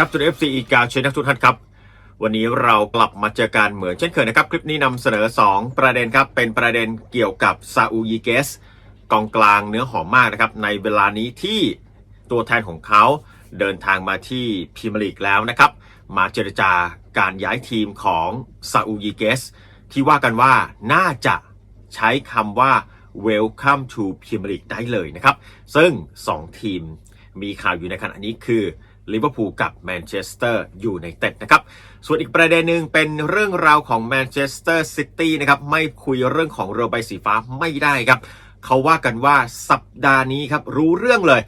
ครับจุด FC อีกาเชนักทุกท่านครับ วันนี้เรากลับมาเจอกันเหมือนเช่นเคยนะครับ คลิปนี้นำเสนอ 2 ประเด็นครับ เป็นประเด็นเกี่ยวกับซาอูยีเกสกองกลางเนื้อหอมมากนะครับ ในเวลานี้ที่ตัวแทนของเขาเดินทางมาที่พรีเมียร์ลีกแล้วนะครับ มาเจรจาการย้ายทีมของซาอูยีเกสที่ว่ากันว่าน่าจะใช้คำว่า welcome to Premier League ได้เลยนะครับ ซึ่ง 2 ทีมมีข่าวอยู่ในขณะนี้คือ ลิเวอร์พูลกับแมนเชสเตอร์ยูไนเต็ดนะครับ ส่วนอีกประเด็นหนึ่งเป็นเรื่องราวของแมนเชสเตอร์ซิตี้นะครับ ไม่คุยเรื่องของเรือใบสีฟ้าไม่ได้ครับ เขาว่ากันว่าสัปดาห์นี้ครับ รู้เรื่องเลย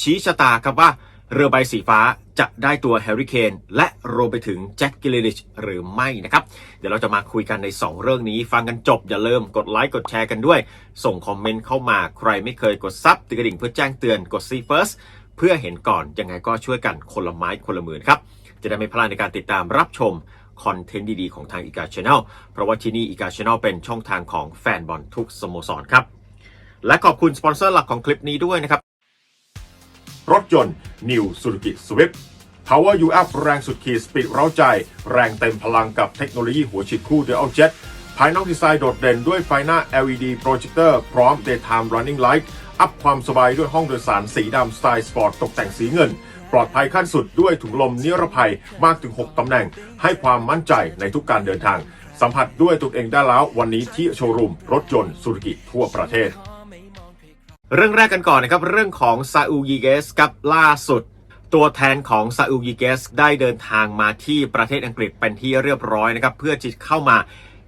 ชี้ชะตาครับว่าเรือใบสีฟ้าจะได้ตัวแฮร์รี่เคนและรวมไปถึงแจ็คกิลลิชหรือไม่นะครับ เดี๋ยวเราจะมาคุยกันใน 2 เรื่องนี้ ฟังกันจบอย่าลืมกดไลค์กดแชร์กันด้วย ส่งคอมเมนต์เข้ามาใครไม่เคยกดซับติดกระดิ่งเพื่อแจ้งเตือนกดซีเฟิร์ส เพื่อเห็นก่อนยังไงก็ช่วยกันคนละไม้คนละมือนะครับ จะได้ไม่พลาดในการติดตามรับชมคอนเทนต์ดีๆ ของทางอีกาช n แนลเพราะว่าที่นี่อีกาช n แนลเป็นช่องทางของแฟนบอลทุกสโมสรครับ และขอบคุณสปอนเซอร์หลักของคลิปนี้ด้วยนะครับ รถยนต์ New Suzuki Swift Power You Up แรงสุดขีดสปีดเร้าใจ แรงเต็มพลังกับเทคโนโลยีหัวฉีดคู่ Dual Jet ภายนอกดีไซน์โดดเด่นด้วยไฟหน้า LED Projector พร้อม Daytime Running Light อัพความสบายด้วยห้องโดยสารสีดำสไตล์สปอร์ตตกแต่งสีเงิน ปลอดภัยขั้นสุดด้วยถุงลมนิรภัยมากถึง 6ตำแหน่ง ให้ความมั่นใจในทุกการเดินทาง สัมผัสด้วยตัวเองได้แล้ววันนี้ที่โชว์รูมรถยนต์ซูซูกิทั่วประเทศ เรื่องแรกกันก่อนนะครับ เรื่องของซาอูยีเกสกับล่าสุดตัวแทนของซาอูยีเกสได้เดินทางมาที่ประเทศอังกฤษเป็นที่เรียบร้อยนะครับ เพื่อจะเข้ามา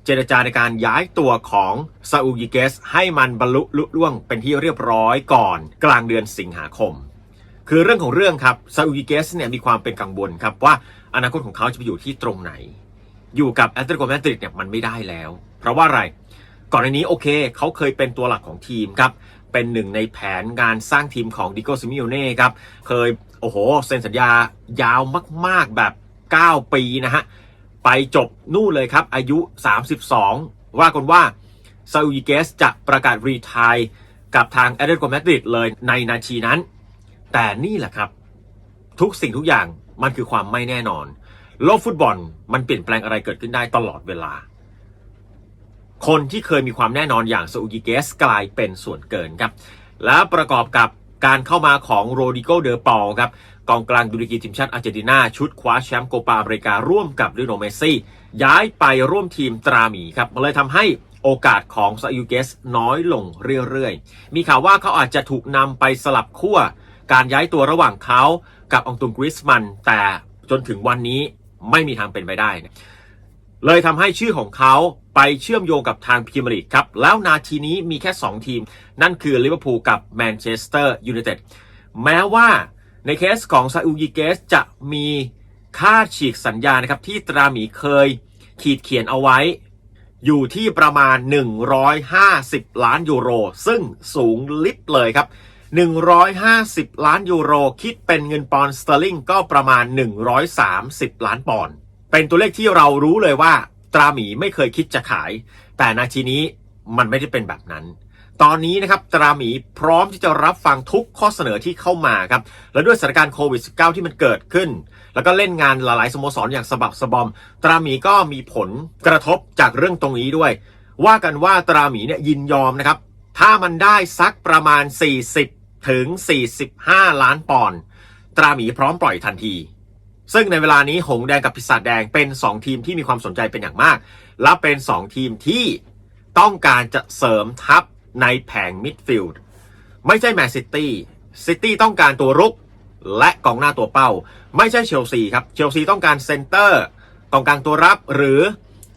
เจรจาในการย้ายตัวของซาอูยีเกสให้มันบรรลุลุล่วงเป็นที่เรียบร้อยก่อน กลางเดือนสิงหาคม คือเรื่องของเรื่องครับซาอูยีเกสเนี่ยมีความเป็นกังวลครับว่าอนาคตของเขาจะไปอยู่ที่ตรงไหน อยู่กับแอตเลติโกมาดริดเนี่ยมันไม่ได้แล้ว เพราะว่าอะไร ก่อนในนี้โอเค เขาเคยเป็นตัวหลักของทีมครับเป็นหนึ่งในแผนงานสร้างทีมของดิโกซิมิโอเน่ครับเคยโอ้โหเซ็นสัญญายาวมาก ๆแบบ 9 ปีนะฮะ ไปจบนู่นเลยครับ อายุ 32 ว่ากันว่าซาอูยิเกสจะประกาศรีทร์กับทางแอตเลติโกมาดริดเลยในนาทีนั้น แต่นี่แหละครับ ทุกสิ่งทุกอย่างมันคือความไม่แน่นอน โลกฟุตบอลมันเปลี่ยนแปลงอะไรเกิดขึ้นได้ตลอดเวลา คนที่เคยมีความแน่นอนอย่างซาอูกิเกสกลายเป็นส่วนเกินครับ และประกอบกับการเข้ามาของโรดิโกเดอปอลครับ กองกลางดุริกีทีมชาติอาร์เจนตินาชุดคว้าแชมป์โกปาอเมริการ่วมกับลิโนเมสซี่ ย้ายไปร่วมทีมตราหมีครับมันเลยทำให้โอกาสของซาอูเกสน้อยลงเรื่อยๆ มีข่าวว่าเขาอาจจะถูกนำไปสลับขั้วการย้ายตัวระหว่างเขากับองตุงกริสมัน แต่จนถึงวันนี้ไม่มีทางเป็นไปได้นะเลยทำให้ชื่อของเขาไปเชื่อมโยงกับทางพรีเมียร์ลีกครับ แล้วนาทีนี้มีแค่ 2 ทีม นั่นคือลิเวอร์พูลกับแมนเชสเตอร์ยูไนเต็ดแม้ว่า ในเคสของซาอูยิเกสจะมีค่าฉีกสัญญานะครับที่ตราหมีเคยขีดเขียนเอาไว้ อยู่ที่ประมาณ 150 ล้านยูโร ซึ่งสูงลิบเลยครับ 150 ล้านยูโร คิดเป็นเงินปอนด์สเตอร์ลิงก็ประมาณ 130 ล้านปอนด์เป็นตัวเลขที่เรารู้เลยว่า ตราหมีไม่เคยคิดจะขาย แต่นาทีนี้มันไม่ได้เป็นแบบนั้น ตอนนี้นะครับตราหมีพร้อมที่จะรับฟังทุกข้อเสนอที่เข้ามาครับ และด้วยสถานการณ์โควิด -19 ที่มันเกิดขึ้น แล้วก็เล่นงานหลายๆสโมสรอย่างสะบักสะบอม ตราหมีก็มีผลกระทบจากเรื่องตรงนี้ด้วย ว่ากันว่าตราหมีเนี่ยยินยอมนะครับ ถ้ามันได้สักประมาณ 40 ถึง 45 ล้านปอนด์ตราหมีพร้อมปล่อยทันที ซึ่งในเวลานี้หงแดงกับพิศาจแดงเป็น 2 ทีมที่มีความสนใจเป็นอย่างมาก และเป็น 2 ทีมที่ต้องการจะเสริมทัพ ในแผงมิดฟิลด์ไม่ใช่แมนซิตี้ซิตี้ต้องการตัวรุกและกองหน้าตัวเป้า ไม่ใช่เชลซีครับเชลซีต้องการเซนเตอร์กองกลางตัวรับหรือ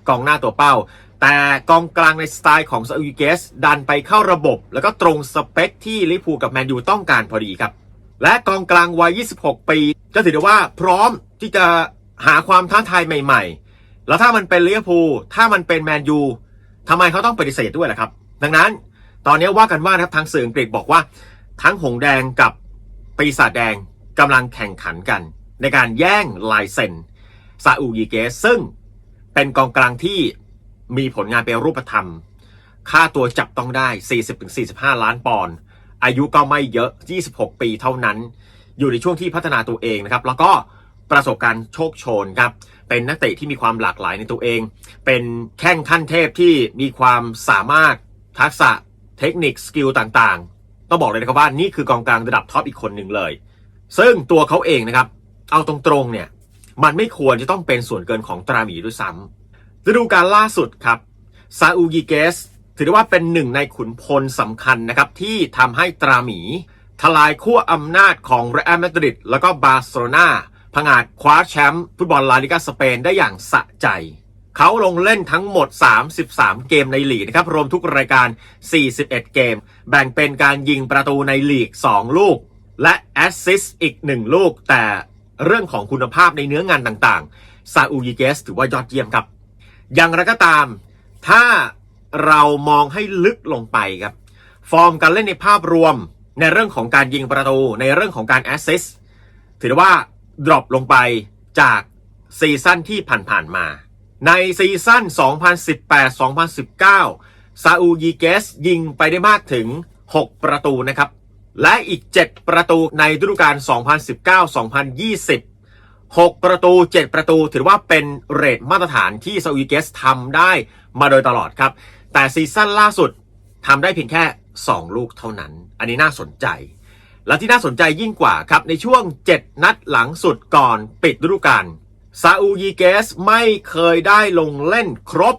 กองหน้าตัวเป้า แต่กองกลางในสไตล์ของซาอุเกสดันไปเข้าระบบ แล้วก็ตรงสเปคที่ลิพูกับแมนยูต้องการพอดีครับ และกองกลางวัย 26 ปี ก็ถือได้ว่าพร้อมที่จะหาความท้าทายใหม่ ๆ แล้วถ้ามันเป็นลิเวอร์พูลถ้ามันเป็นแมนยูทำไมเขาต้องปฏิเสธด้วยล่ะครับ ดังนั้น ตอนนี้ว่ากันว่านะครับทางสื่ออังกฤษบอกว่า ทั้งหงแดงกับปีศาจแดงกำลังแข่งขันกัน ในการแย่งลายเซ็นซาอูยีเกสซึ่งเป็นกองกลางที่มีผลงานเป็นรูปธรรม ค่าตัวจับต้องได้ 40-45 ล้านปอนด์อายุก็ไม่เยอะ 26 ปีเท่านั้น อยู่ในช่วงที่พัฒนาตัวเองนะครับ แล้วก็ประสบการณ์โชคโชนครับ เป็นนักเตะที่มีความหลากหลายในตัวเอง เป็นแข้งขั้นเทพที่มีความสามารถทักษะ เทคนิคสกิลต่างๆ ต้องบอกเลยนะครับว่านี่คือกองกลางระดับท็อปอีกคนหนึ่งเลย ซึ่งตัวเขาเองนะครับ เอาตรงๆเนี่ยมันไม่ควรจะต้องเป็นส่วนเกินของตราหมีด้วยซ้ำฤดูกาลล่าสุดครับซาอูยิเกสถือได้ว่าเป็นหนึ่งในขุนพลสำคัญนะครับที่ทำให้ตราหมี ทลายขั้วอำนาจของเรอัลมาดริดแล้วก็บาร์เซโลนาผงาดคว้าแชมป์ฟุตบอลลาลิกาสเปนได้อย่างสะใจ เขาลงเล่นทั้งหมด 33 เกมในลีกนะครับ รวมทุกรายการ 41 เกม แบ่งเป็นการยิงประตูในลีก 2 ลูก และแอสซิสต์อีก 1 ลูก แต่เรื่องของคุณภาพในเนื้องานต่างๆ ซาอูยิเกสถือว่ายอดเยี่ยมครับ อย่างไรก็ตาม ถ้าเรามองให้ลึกลงไปครับ ฟอร์มการเล่นในภาพรวม ในเรื่องของการยิงประตู ในเรื่องของการแอสซิสต์ถือว่าดรอปลงไปจากซีซั่นที่ผ่านๆมา ในซีซั่น 2018-2019 ซาอูยีเกสยิงไปได้มากถึง 6 ประตูนะครับ และอีก 7 ประตูในฤดูกาล 2019-2020 6 ประตู 7 ประตูถือว่าเป็นเรทมาตรฐานที่ซาอูยีเกสทำได้มาโดยตลอดครับ แต่ซีซั่นล่าสุดทำได้เพียงแค่ 2 ลูกเท่านั้น อันนี้น่าสนใจ และที่น่าสนใจยิ่งกว่าครับในช่วง 7 นัดหลังสุดก่อนปิดฤดูกาล ซาอูยีเกสไม่เคยได้ลงเล่นครบ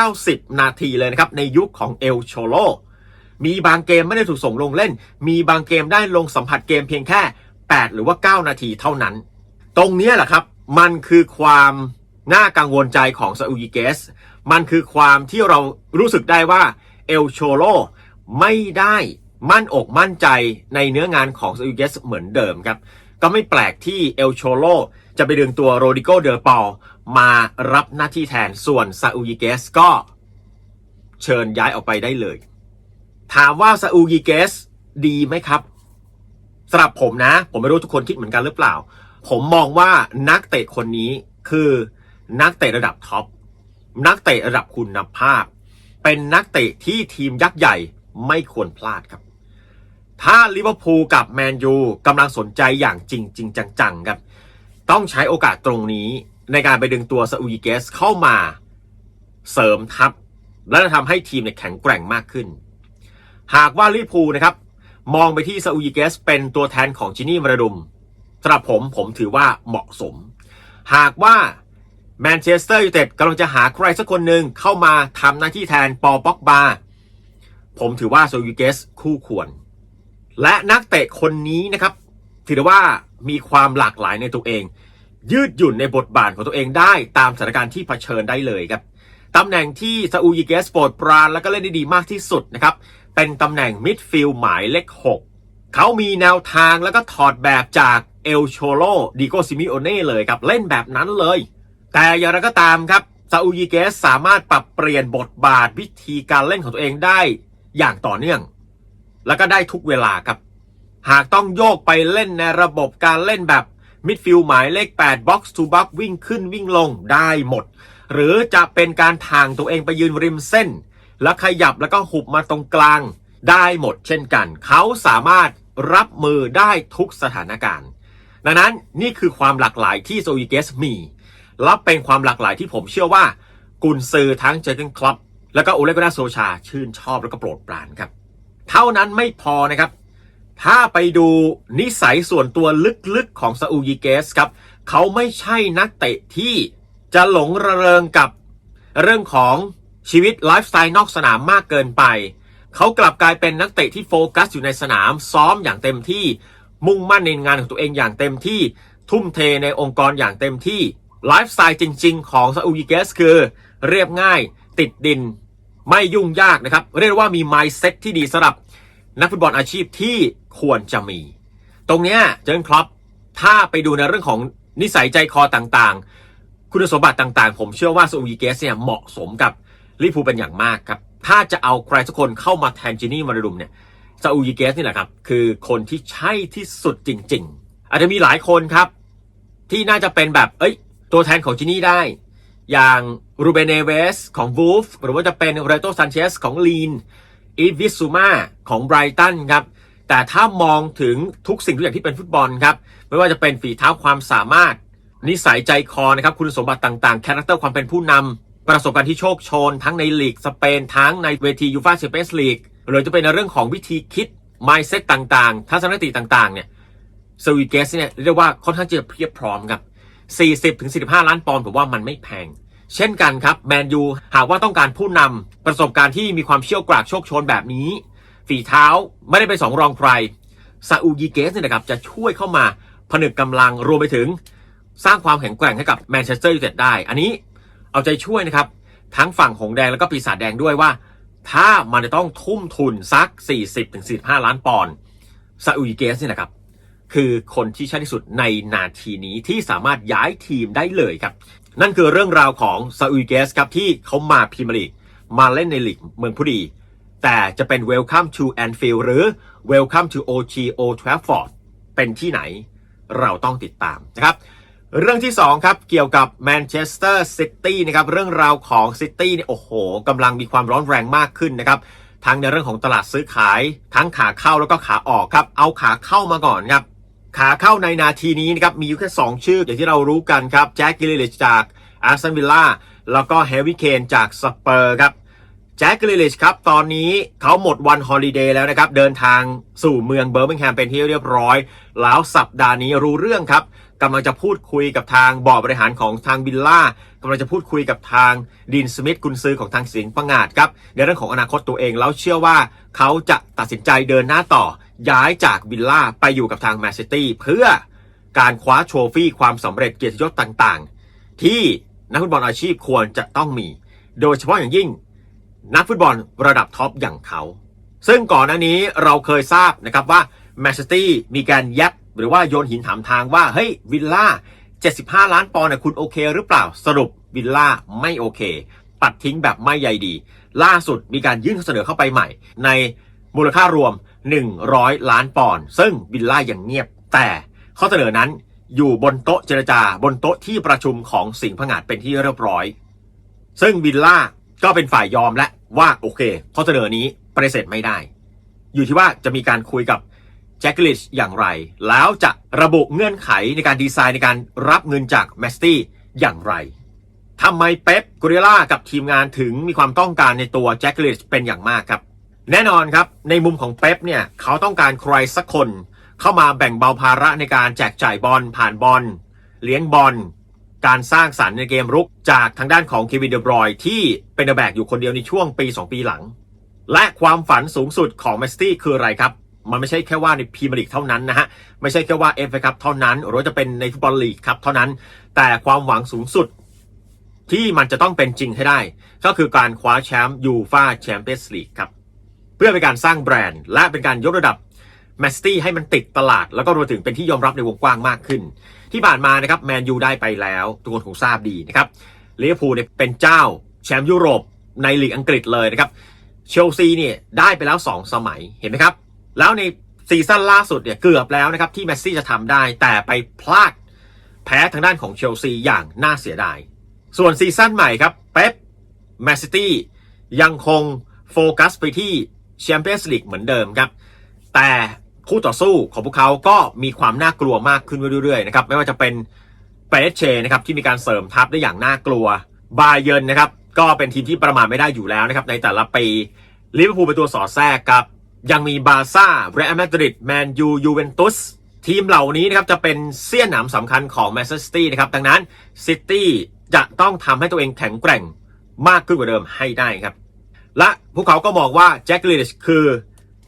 90 นาทีเลยนะครับ ในยุคของเอลโชโล มีบางเกมไม่ได้ถูกส่งลงเล่น มีบางเกมได้ลงสัมผัสเกมเพียงแค่ 8 หรือว่า 9 นาทีเท่านั้น ตรงนี้แหละครับ มันคือความน่ากังวลใจของซาอูยิเกส มันคือความที่เรารู้สึกได้ว่าเอลโชโลไม่ได้มั่นอกมั่นใจในเนื้องานของซาอูยิเกสเหมือนเดิมครับ ก็ไม่แปลกที่เอลโชโลจะไปดึงตัวโรดิโกเดอปอลมารับหน้าที่แทนส่วนซาอูยิเกสก็เชิญย้ายออกไปได้เลย ถามว่าซาอูยิเกสดีไหมครับสำหรับผมนะ ผมไม่รู้ทุกคนคิดเหมือนกันหรือเปล่า ผมมองว่านักเตะคนนี้คือนักเตะระดับท็อปนักเตะระดับคุณภาพ เป็นนักเตะที่ทีมยักษ์ใหญ่ไม่ควรพลาดครับ ถ้าลิเวอร์พูลกับแมนยูกำลังสนใจอย่างจริงจริงจังๆครับ ต้องใช้โอกาสตรงนี้ในการไปดึงตัวซาอูยิเกสเข้ามาเสริมทัพ และจะทำให้ทีมเนี่ยแข็งแกร่งมากขึ้น หากว่าลิเวอร์พูลนะครับ มองไปที่ซาอูยิเกสเป็นตัวแทนของจินี่มาราดุมสำหรับผมผมถือว่าเหมาะสม หากว่าแมนเชสเตอร์ยูไนเต็ดกำลังจะหาใครสักคนหนึ่งเข้ามาทำหน้าที่แทนปอป็อกบาผมถือว่าซาอูยิเกสคู่ควร และนักเตะคนนี้นะครับถือได้ว่ามีความหลากหลายในตัวเอง ยืดหยุ่นในบทบาทของตัวเองได้ตามสถานการณ์ที่เผชิญได้เลยครับตำแหน่งที่ซาอูยิเกสโปรดปราน แล้วก็เล่นได้ดีมากที่สุดนะครับ เป็นตำแหน่งมิดฟิลด์หมายเลข 6 เขามีแนวทางแล้วก็ถอดแบบจากเอลโชโลดิโกซิมิโอเน่เลยครับ เล่นแบบนั้นเลย แต่อย่างไรก็ตามครับซาอูยิเกสสามารถปรับเปลี่ยนบทบาทวิธีการเล่นของตัวเองได้อย่างต่อเนื่อง แล้วก็ได้ทุกเวลาครับ หากต้องโยกไปเล่นในระบบการเล่นแบบมิดฟิลด์หมายเลข8บ็อกซ์ทูบ็อกวิ่งขึ้นวิ่งลงได้หมด หรือจะเป็นการทางตัวเองไปยืนริมเส้น แล้วขยับแล้วก็หุบมาตรงกลางได้หมดเช่นกัน เขาสามารถรับมือได้ทุกสถานการณ์ ดังนั้นนี่คือความหลากหลายที่โซอีเกสมี และเป็นความหลากหลายที่ผมเชื่อว่า กุนซือทั้งเจอร์เกนคลับ แล้วก็โอเลกนาโซชาชื่นชอบแล้วก็โปรดปรานครับ เท่านั้นไม่พอนะครับ ถ้าไปดูนิสัยส่วนตัวลึกๆของซาอูยิเกสครับ เขาไม่ใช่นักเตะที่จะหลงระเริงกับเรื่องของชีวิตไลฟ์สไตล์นอกสนามมากเกินไป เขากลับกลายเป็นนักเตะที่โฟกัสอยู่ในสนามซ้อมอย่างเต็มที่มุ่งมั่นในงานของตัวเองอย่างเต็มที่ทุ่มเทในองค์กรอย่างเต็มที่ไลฟ์สไตล์จริง ๆ ของซาอูยิเกสคือ เรียบง่าย ติดดิน ไม่ยุ่งยากนะครับ เรียกว่ามี mindset ที่ดีสำหรับนักฟุตบอลอาชีพที่ควรจะมี ตรงเนี้ยเจนครอปถ้าไปดูในเรื่องของนิสัยใจคอต่างๆ คุณสมบัติต่างๆ ผมเชื่อว่าซูอีเกสเนี่ยเหมาะสมกับลิเวอร์พูเป็นอย่างมากครับ ถ้าจะเอาใครสักคนเข้ามาแทนจินี่มารุมเนี่ยซาอูยิเกสนี่แหละครับ คือคนที่ใช่ที่สุดจริง ๆ อาจจะมีหลายคนครับ ที่น่าจะเป็นแบบ เอ้ย ตัวแทนของจินี่ได้ อย่าง รูเบเนเวสของวูฟหรือว่าจะเป็นเรโตซันเชสของลีนอีวิสซูมาของไบรตันครับ แต่ถ้ามองถึงทุกสิ่งทุกอย่างที่เป็นฟุตบอลครับ ไม่ว่าจะเป็นฝีเท้าความสามารถ นิสัยใจคอนะครับ คุณสมบัติต่างๆ คาแรคเตอร์ความเป็นผู้นำประสบการณ์ที่โชคโชน ทั้งในลีกสเปน ทั้งในเวทียูฟาแชมเปี้ยนส์ลีกหรือจะเป็นในเรื่องของวิธีคิด mindset ต่างๆ ทัศนคติต่างๆเนี่ยสวีเกสเนี่ยเรียกว่าค่อนข้างจะเพียบพร้อมครับ40-45 ล้านปอนด์ผมว่ามันไม่แพง เช่นกันครับแมนยูหากว่าต้องการผู้นำประสบการณ์ที่มีความเชี่ยวกรากโชคโชนแบบนี้ ฝีเท้าไม่ได้เป็นสองรองใครซาอูยีเกสเนี่ยนะครับจะช่วยเข้ามาผนึกกำลังรวมไปถึง สร้างความแข็งแกร่งให้กับแมนเชสเตอร์ยูไนเต็ดได้ อันนี้เอาใจช่วยนะครับ ทั้งฝั่งหงแดงแล้วก็ปีศาจแดงด้วยว่า ถ้ามันจะต้องทุ่มทุนสัก 40-45 ล้านปอนด์ซาอูยีเกสเนี่ยนะครับคือคนที่ใช่ที่สุดในนาทีนี้ที่สามารถย้ายทีมได้เลยครับ นั่นคือเรื่องราวของซาอุยเกสครับที่เขามาพรีเมียร์ลีกมาเล่นในลีกเมืองผู้ดี แต่จะเป็น Welcome to Anfield หรือ Welcome to OG Old Trafford เป็นที่ไหนเราต้องติดตามนะครับ เรื่องที่ 2 ครับ เกี่ยวกับแมนเชสเตอร์ซิตี้นะครับ เรื่องราวของซิตี้เนี่ยโอ้โหกำลังมีความร้อนแรงมากขึ้นนะครับ ทั้งในเรื่องของตลาดซื้อขาย ทั้งขาเข้าแล้วก็ขาออกครับ เอาขาเข้ามาก่อนครับ ขาเข้าในนาทีนี้นะครับมีอยู่แค่ 2 ชื่อ อย่างที่เรารู้กันครับแจ็คกิลลิชจากอาร์เซนวิลล่าแล้วก็แฮร์รี่เคนจากสเปอร์ครับแจ็คกิลลิชครับตอนนี้เขาหมดวันฮอลิเดย์แล้วนะครับ เดินทางสู่เมืองเบอร์มิงแฮมเป็นที่เรียบร้อย แล้วสัปดาห์นี้รู้เรื่องครับกำลังจะพูดคุยกับทางบอร์ดบริหารของทางวิลล่า กำลังจะพูดคุยกับทางดินสมิธกุนซือของทางสิงห์ปังาดครับในเรื่องของอนาคตตัวเองแล้วเชื่อว่าเขาจะตัดสินใจเดินหน้าต่อ ย้ายจากวิลล่าไปอยู่กับทางแมนซิตี้เพื่อการคว้าโทรฟี่ความสำเร็จเกียรติยศต่างๆ ที่นักฟุตบอลอาชีพควรจะต้องมี โดยเฉพาะอย่างยิ่ง นักฟุตบอลระดับท็อปอย่างเขา ซึ่งก่อนหน้านี้เราเคยทราบนะครับว่าแมนซิตี้มีการยัดหรือว่าโยนหินถามทางว่าเฮ้ยวิลล่า 75 ล้านปอนด์เนี่ยคุณโอเคหรือเปล่าสรุปวิลล่าไม่โอเค ปัดทิ้งแบบไม่ใยดี ล่าสุดมีการยื่นข้อเสนอเข้าไปใหม่ ในมูลค่ารวม 100 ล้านปอนด์ซึ่งวิลล่ายังเงียบ แต่ข้อเสนอนั้นอยู่บนโต๊ะเจรจาบนโต๊ะที่ประชุมของสิงห์ผงาดเป็นที่เรียบร้อย ซึ่งวิลล่าก็เป็นฝ่ายยอมและว่าโอเค ข้อเสนอนี้ปฏิเสธไม่ได้ อยู่ที่ว่าจะมีการคุยกับ แจ็คลิชอย่างไร แล้วจะระบุเงื่อนไขในการดีไซน์ในการรับเงินจากแมสตี้อย่างไรทำไมเป๊ปกุริล่ากับทีมงานถึงมีความต้องการในตัวแจ็คลิชเป็นอย่างมากครับ แน่นอนครับ ในมุมของเป๊ปเนี่ยเขาต้องการใครสักคน เข้ามาแบ่งเบาภาระในการแจกจ่ายบอลผ่านบอลเลี้ยงบอลการสร้างสรรค์ในเกมรุกจากทางด้านของเควินเดบรอยที่เป็นแบกอยู่คนเดียวในช่วงปี 2 ปีหลัง และความฝันสูงสุดของแมสตี้คืออะไรครับ มันไม่ใช่แค่ว่าในพรีเมียร์ลีกเท่านั้นนะฮะ ไม่ใช่แค่ว่าเอฟเอคัพเท่านั้น หรือจะเป็นในฟุตบอลลีกครับเท่านั้น แต่ความหวังสูงสุดที่มันจะต้องเป็นจริงให้ได้ ก็คือการคว้าแชมป์ยูฟาแชมเปี้ยนส์ลีกครับ เพื่อเป็นการสร้างแบรนด์ และเป็นการยกระดับแมสตี้ให้มันติดตลาด แล้วก็รวมถึงเป็นที่ยอมรับในวงกว้างมากขึ้น ที่ผ่านมานะครับแมนยูได้ไปแล้ว ทุกคนคงทราบดีนะครับลิเวอร์พูลเนี่ยเป็นเจ้าแชมป์ยุโรปในลีกอังกฤษเลยนะครับเชลซีเนี่ยได้ไปแล้ว 2 สมัยเห็นไหมครับ แล้วในซีซั่นล่าสุดเนี่ยเกือบแล้วนะครับที่แมสซี่จะทำได้แต่ไปพลาดแพ้ทางด้านของเชลซีอย่างน่าเสียดาย ส่วนซีซั่นใหม่ครับเป๊ปแมนซิตี้ยังคงโฟกัสไปที่แชมเปี้ยนส์ลีกเหมือนเดิมครับ แต่คู่ต่อสู้ของพวกเขาก็มีความน่ากลัวมากขึ้นเรื่อยๆนะครับไม่ว่าจะเป็นเปเรเชนะครับที่มีการเสริมทัพได้อย่างน่ากลัวบาเยนนะครับก็เป็นทีมที่ประมาทไม่ได้อยู่แล้วนะครับในแต่ละปีลิเวอร์พูลเป็นตัวสอดแทรกครับ ยังมีบาซ่าเรอัลมาดริดแมนยูยูเวนตุสทีมเหล่านี้นะครับจะเป็นเสี้ยนหนามสำคัญของแมนเชสเตอร์นะครับ ดังนั้นซิตี้จะต้องทำให้ตัวเองแข็งแกร่งมากขึ้นกว่าเดิมให้ได้ครับ และพวกเขาก็มองว่าแจ็คลิชคือ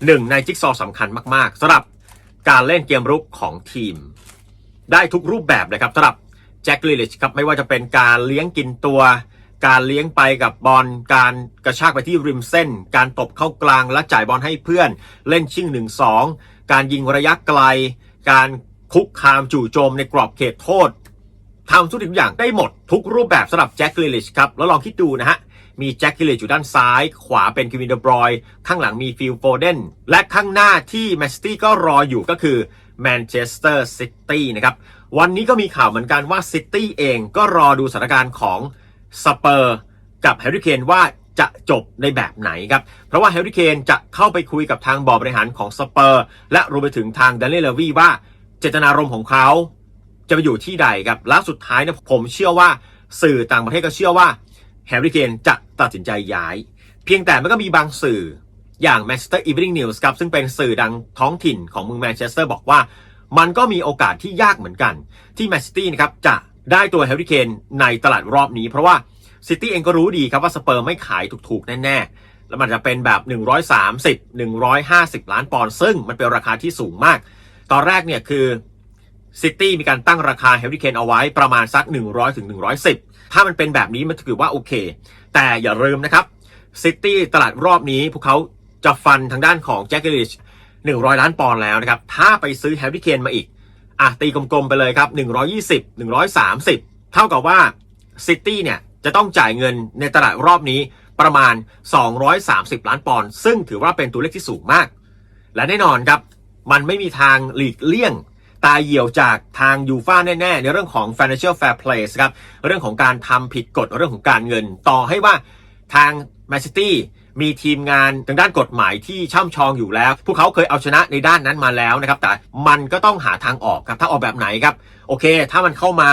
หนึ่งในจิ๊กซอสำคัญมาก ๆสำหรับการเล่นเกมรุกของทีม ได้ทุกรูปแบบเลยครับสำหรับแจ็คลิชครับไม่ว่าจะเป็นการเลี้ยงกินตัว การเลี้ยงไปกับบอลการกระชากไปที่ริมเส้น การตบเข้ากลางและจ่ายบอลให้เพื่อน เล่นชิ่งหนึ่งสองการยิงระยะไกล การคุกคามจู่โจมในกรอบเขตโทษทำทุกอย่างได้หมดทุกรูปแบบสำหรับแจ็คลิชครับ แล้วลองคิดดูนะฮะ มีแจ็คกิเลตอยู่ด้านซ้าย ขวาเป็นคิวินเดบรอย ข้างหลังมีฟิลโฟเดนและข้างหน้าที่แมนซิตี้ก็รออยู่ก็คือแมนเชสเตอร์ซิตี้นะครับ วันนี้ก็มีข่าวเหมือนกันว่าซิตี้เองก็รอดูสถานการณ์ของ สเปอร์กับแฮร์รี่เคนว่าจะจบในแบบไหนครับ เพราะว่าแฮร์รี่เคนจะเข้าไปคุยกับทางบอร์ดบริหารของสเปอร์ และรวมไปถึงทางดันเนลเลวีว่าเจตนารมณ์ของเขาจะไปอยู่ที่ใดครับแล้วสุดท้ายเนี่ยผมเชื่อว่าสื่อต่างประเทศก็เชื่อว่าแฮร์รี่เคนจะตัดสินใจย้าย เพียงแต่มันก็มีบางสื่ออย่าง Manchester Evening News ครับซึ่งเป็นสื่อดังท้องถิ่นของเมืองแมนเชสเตอร์บอกว่า มันก็มีโอกาสที่ยากเหมือนกัน ที่แมนซิตี้นะครับจะ ได้ตัวแฮร์รี่เคนในตลาดรอบนี้ เพราะว่าซิตี้เองก็รู้ดีครับว่าสเปอร์ไม่ขายถูกๆ แน่ๆ แล้วมันจะเป็นแบบ 130 150 ล้านปอนด์ซึ่งมันเป็นราคาที่สูงมาก ตอนแรกเนี่ยคือซิตี้มีการตั้งราคาแฮร์รี่เคนเอาไว้ประมาณสัก 100ถึง110 ถ้ามันเป็นแบบนี้มันถือว่าโอเค แต่อย่าลืมนะครับซิตี้ตลาดรอบนี้พวกเขาจะฟันทางด้านของแจ็คเกอริช100 ล้านปอนด์แล้วนะครับ ถ้าไปซื้อแฮร์รี่เคนมาอีก อะตีกลมๆไปเลยครับ 120 130 เท่ากับว่าซิตี้เนี่ยจะต้องจ่ายเงินในตลาดรอบนี้ประมาณ 230 ล้านปอนด์ซึ่งถือว่าเป็นตัวเลขที่สูงมาก และแน่นอนครับ มันไม่มีทางหลีกเลี่ยง ตาเหี่ยวจากทางยูฟ่าแน่ ๆ ในเรื่องของ financial fair play ครับ เรื่องของการทำผิดกฎเรื่องของการเงินต่อให้ว่าทางแมนซิตี้ มีทีมงานทางด้านกฎหมายที่ช่ำชองอยู่แล้ว พวกเขาเคยเอาชนะในด้านนั้นมาแล้วนะครับ แต่มันก็ต้องหาทางออกครับ ถ้าออกแบบไหนครับ โอเค ถ้ามันเข้ามา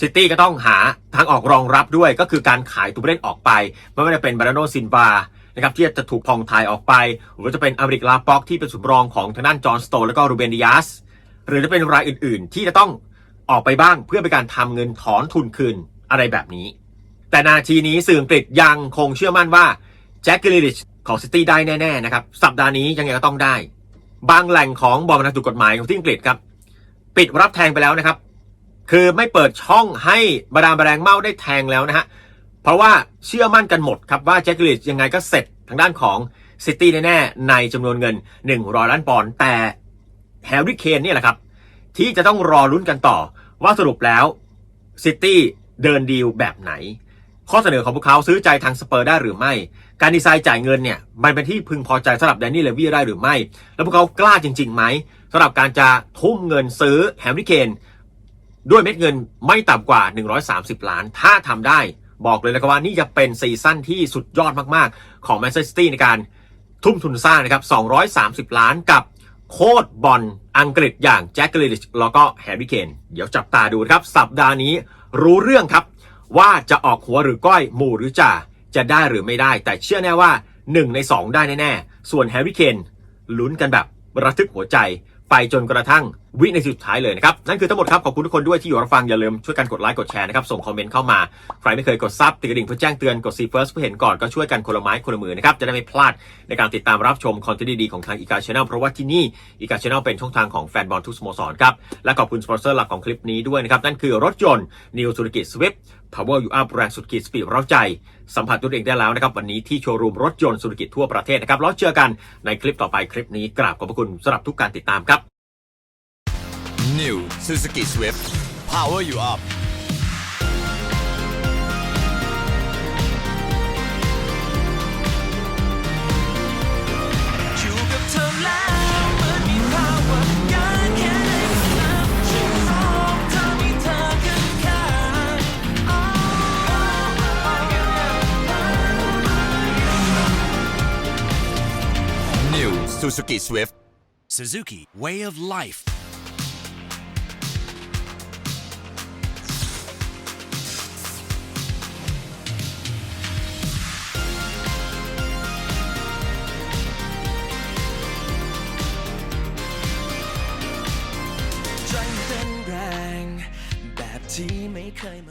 ซิตี้ก็ต้องหาทางออกรองรับด้วย ก็คือการขายตัวผู้เล่นออกไป ไม่ว่าจะเป็นบาราโนซินบานะครับที่จะถูกพองทายออกไป หรือจะเป็นอเมริกลาป็อกที่เป็นสุดรองของทางด้านจอห์นสโตนแล้วก็รูเบนดิยัสหรือจะเป็นรายอื่น ๆ ที่จะต้องออกไปบ้างเพื่อเป็นการทำเงินถอนทุนคืนอะไรแบบนี้ แต่นาทีนี้สื่ออังกฤษยังคงเชื่อมั่นว่า จ็คกิลลิชของซิตี้ได้แน่ๆนะครับ สัปดาห์นี้ยังไงก็ต้องได้ บางแหล่งของบอร์ดบรรณาถูกกฎหมายของที่อังกฤษครับ ปิดรับแทงไปแล้วนะครับ คือไม่เปิดช่องให้บาดาลแรงเมาได้แทงแล้วนะฮะเพราะว่าเชื่อมั่นกันหมดครับว่าแจ็คกิลลิชยังไงก็เสร็จทางด้านของซิตี้แน่ๆในจำนวนเงิน 100 ล้านปอนด์แต่แฮร์รี่เคนเนี่ยแหละครับ ที่จะต้องรอลุ้นกันต่อว่าสรุปแล้วซิตี้เดินดีลแบบไหน ข้อเสนอของพวกเขาซื้อใจทางสเปอร์ได้หรือไม่ การดีไซน์จ่ายเงินเนี่ยมันเป็นที่พึงพอใจสำหรับแดนนี่เลวี่ได้หรือไม่ แล้วพวกเขากล้าจริงๆไหมสำหรับการจะทุ่มเงินซื้อแฮร์รี่เคนด้วยเม็ดเงินไม่ต่ำกว่า 130 ล้าน ถ้าทำได้บอกเลยนะครับว่านี่จะเป็นซีซั่นที่สุดยอดมากๆ ของแมนเชสเตอร์ในการทุ่มทุนสร้างนะครับ230 ล้านกับโคดบอลอังกฤษอย่างแจ็คกลิลิชแล้วก็แฮร์รี่เคนเดี๋ยวจับตาดูครับ สัปดาห์นี้รู้เรื่องครับ ว่าจะออกหัวหรือก้อยหมู่หรือจ่า จะได้หรือไม่ได้ แต่เชื่อแน่ว่า 1 ใน 2 ได้แน่ๆ ส่วนแฮร์รี่เคนลุ้นกันแบบระทึกหัวใจไปจนกระทั่งวิในสุดท้ายเลยนะครับ นั่นคือทั้งหมดครับ ขอบคุณทุกคนด้วยที่อยู่รับฟัง อย่าลืมช่วยกันกดไลค์กดแชร์นะครับ ส่งคอมเมนต์เข้ามา ใครไม่เคยกดซับติดกระดิ่งเพื่อแจ้งเตือนกดซีเฟิร์สเพื่อเห็นก่อนก็ช่วยกันคนละไม้คนละมือนะครับ จะได้ไม่พลาดในการติดตามรับชมคอนเทนต์ดีๆของทางอีกาชาแนลเพราะว่าที่นี่อีกาชาแนลเป็นช่องทางของแฟนบอลทุกสโมสรครับและขอบคุณสปอนเซอร์หลักของคลิปนี้ด้วยนะครับนั่นคือรถยนต์ New Suzuki Swift Power You Up แรงสุดขีดสปีดเร้าใจ สัมผัสตัวเองได้แล้วนะครับวันนี้ที่โชว์รูมรถยนต์สุรกิจทั่วประเทศนะครับแล้วเจอกันในคลิปต่อไปคลิปนี้กราบขอบพระคุณสำหรับทุกการติดตามครับ New Suzuki Swift Power You Up Suzuki Swift Suzuki Way of Life. Driving แรงแบบที่ไม่เคยมา